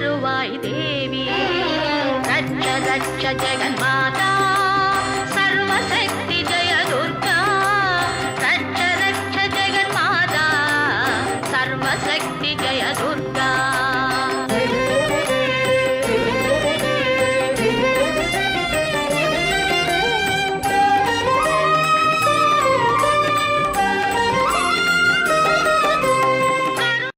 தருவாய் தேவி ரட்ச ரட்ச ஜெகன்மாதா சர்வசக்தி ஜெய துர்கா ரட்ச ரட்ச ஜெகன்மாதா சர்வசக்தி ஜெய துர்கா